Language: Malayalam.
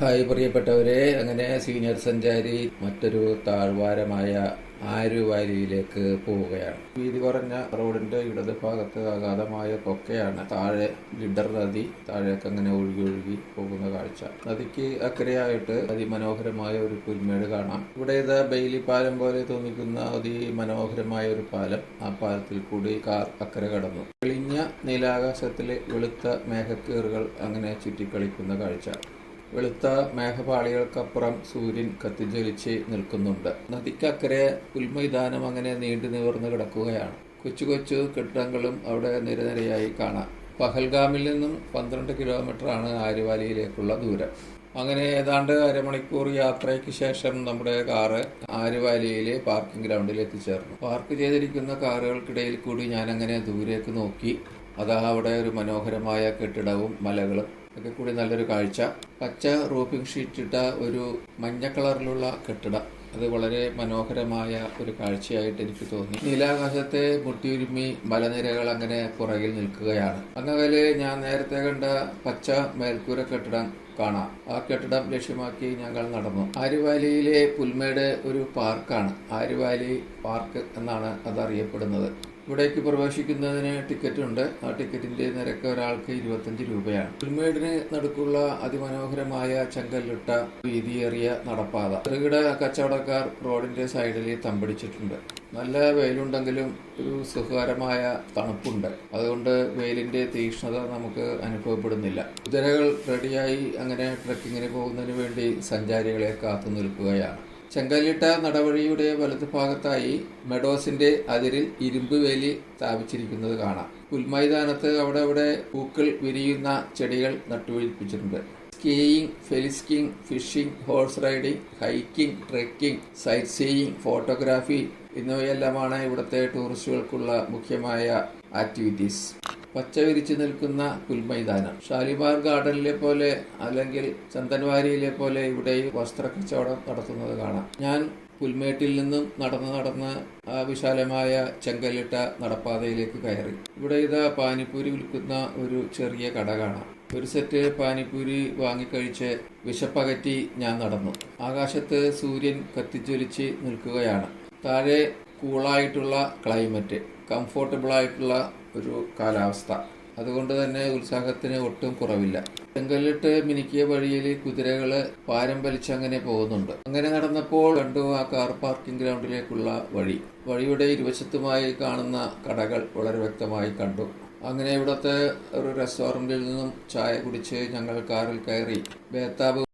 ഹായ് പ്രിയപ്പെട്ടവരെ അങ്ങനെ സീനിയർ സഞ്ചാരി മറ്റൊരു താഴ്വാരമായ ആരുവാലിയിലേക്ക് പോവുകയാണ്. വീതി കുറഞ്ഞ റോഡിന്റെ ഇടത് ഭാഗത്ത് അഗാധമായ കൊക്കയാണ് താഴെ ലിഡർ നദി താഴേക്ക് അങ്ങനെ ഒഴുകി ഒഴുകി പോകുന്ന കാഴ്ച. നദിക്ക് അക്കരയായിട്ട് അതിമനോഹരമായ ഒരു പുൽമേട് കാണാം. ഇവിടെ ഇത് ബെയിലി പാലം പോലെ തോന്നിക്കുന്ന അതിമനോഹരമായ ഒരു പാലം. ആ പാലത്തിൽ കൂടി കാർ അക്കരെ കടന്നു. തെളിഞ്ഞ നീലാകാശത്തിലെ വെളുത്ത മേഘക്കീറുകൾ അങ്ങനെ ചുറ്റിക്കളിക്കുന്ന കാഴ്ച. വെളുത്ത മേഘപാളികൾക്കപ്പുറം സൂര്യൻ കത്തിജ്വലിച്ച് നിൽക്കുന്നുണ്ട്. നദിക്കക്കരെ പുൽമൈതാനം അങ്ങനെ നീണ്ടു നിവർന്ന് കിടക്കുകയാണ്. കൊച്ചു കൊച്ചു കെട്ടിടങ്ങളും അവിടെ നിരനിരയായി കാണാം. പഹൽഗാമിൽ നിന്നും പന്ത്രണ്ട് കിലോമീറ്ററാണ് ആര്യവാലിയിലേക്കുള്ള ദൂരം. അങ്ങനെ ഏതാണ്ട് അരമണിക്കൂർ യാത്രയ്ക്ക് ശേഷം നമ്മുടെ കാറ് ആരുവാലിയിലെ പാർക്കിംഗ് ഗ്രൗണ്ടിൽ എത്തിച്ചേർന്നു. പാർക്ക് ചെയ്തിരിക്കുന്ന കാറുകൾക്കിടയിൽ കൂടി ഞാൻ അങ്ങനെ ദൂരേക്ക് നോക്കി അതാ അവിടെ ഒരു മനോഹരമായ കെട്ടിടവും മലകളും ഒക്കെ കൂടി നല്ലൊരു കാഴ്ച. പച്ച റൂഫിംഗ് ഷീറ്റ് ഇട്ട ഒരു മഞ്ഞ കളറിലുള്ള കെട്ടിടം. അത് വളരെ മനോഹരമായ ഒരു കാഴ്ചയായിട്ട് എനിക്ക് തോന്നി. നീലാകാശത്തെ മുട്ടിയുരുമ്മി മലനിരകൾ അങ്ങനെ പുറകിൽ നിൽക്കുകയാണ്. അന്നകലെ ഞാൻ നേരത്തെ കണ്ട പച്ച മേൽക്കൂര കെട്ടിടം കാണാം. ആ കെട്ടിടം ലക്ഷ്യമാക്കി ഞങ്ങൾ നടന്നു. ആര്യവാലിയിലെ പുൽമേട് ഒരു പാർക്കാണ്. ആര്യവാലി പാർക്ക് എന്നാണ് അത് അറിയപ്പെടുന്നത് ഇവിടേക്ക് പ്രവേശിക്കുന്നതിന് ടിക്കറ്റ് ഉണ്ട് ആ ടിക്കറ്റിന്റെ നിരക്ക് ഒരാൾക്ക് ഇരുപത്തഞ്ച് രൂപയാണ്. പുൽമേടിന് നടുക്കുള്ള അതിമനോഹരമായ ചെങ്കല്ലിട്ട വീതിയേറിയ നടപ്പാത. ചെറുകിട കച്ചവടക്കാർ റോഡിന്റെ സൈഡിൽ തമ്പടിച്ചിട്ടുണ്ട്. നല്ല വെയിലുണ്ടെങ്കിലും ഒരു സുഖകരമായ തണുപ്പുണ്ട്. അതുകൊണ്ട് വെയിലിന്റെ തീക്ഷ്ണത നമുക്ക് അനുഭവപ്പെടുന്നില്ല. കുതിരകൾ റെഡിയായി അങ്ങനെ ട്രക്കിങ്ങിന് പോകുന്നതിന് വേണ്ടി സഞ്ചാരികളെ കാത്തു നിൽക്കുകയാണ് ചെങ്കല്ലിട്ട നടവഴിയുടെ വലതുഭാഗത്തായി മെഡോസിന്റെ അതിരിൽ ഇരുമ്പ് വേലി സ്ഥാപിച്ചിരിക്കുന്നത് കാണാം. പുൽമൈതാനത്ത് അവിടെ അവിടെ പൂക്കൾ വിരിയുന്ന ചെടികൾ നട്ടുപിടിപ്പിച്ചിട്ടുണ്ട്. Skiing ഫെലിസ്കിങ് fishing horse riding hiking trekking sightseeing photography എന്നിവയെല്ലാമാണ് ഇവിടുത്തെ ടൂറിസ്റ്റുകൾക്കുള്ള മുഖ്യമായ ആക്ടിവിറ്റീസ്. പച്ച വിരിച്ചു നിൽക്കുന്ന പുൽമൈതാനം. ഷാലിമാർ ഗാർഡനിലെ പോലെ അല്ലെങ്കിൽ ചന്ദൻവാരിയിലെ പോലെ ഇവിടെയും വസ്ത്ര കച്ചവടം നടത്തുന്നത് കാണാം. ഞാൻ പുൽമേട്ടിൽ നിന്നും നടന്ന് നടന്ന് ആ വിശാലമായ ചെങ്കല്ലിട്ട നടപ്പാതയിലേക്ക് കയറി. ഇവിടെ ഇതാ പാനിപ്പൂരി വിൽക്കുന്ന ഒരു ചെറിയ കട കാണാം. ഒരു സെറ്റ് പാനിപ്പൂരി വാങ്ങിക്കഴിച്ച് വിശപ്പകറ്റി ഞാൻ നടന്നു. ആകാശത്ത് സൂര്യൻ കത്തിജ്വലിച്ച് നിൽക്കുകയാണ്. താഴെ കൂളായിട്ടുള്ള ക്ലൈമറ്റ് കംഫോർട്ടബിൾ ആയിട്ടുള്ള ഒരു കാലാവസ്ഥ. അതുകൊണ്ട് തന്നെ ഉത്സാഹത്തിന് ഒട്ടും കുറവില്ല. ചെങ്കല്ലിട്ട് മിനുക്കിയ വഴിയിൽ കുതിരകൾ പാരം വലിച്ചങ്ങനെ പോകുന്നുണ്ട്. അങ്ങനെ നടന്നപ്പോൾ കണ്ടു ആ കാർ പാർക്കിംഗ് ഗ്രൗണ്ടിലേക്കുള്ള വഴി. വഴിയുടെ ഇരുവശത്തുമായി കാണുന്ന കടകൾ വളരെ വ്യക്തമായി കണ്ടു. അങ്ങനെ ഇവിടുത്തെ ഒരു റെസ്റ്റോറന്റിൽ നിന്നും ചായ കുടിച്ച് ഞങ്ങൾ കാറിൽ കയറി. ബേത്താബ്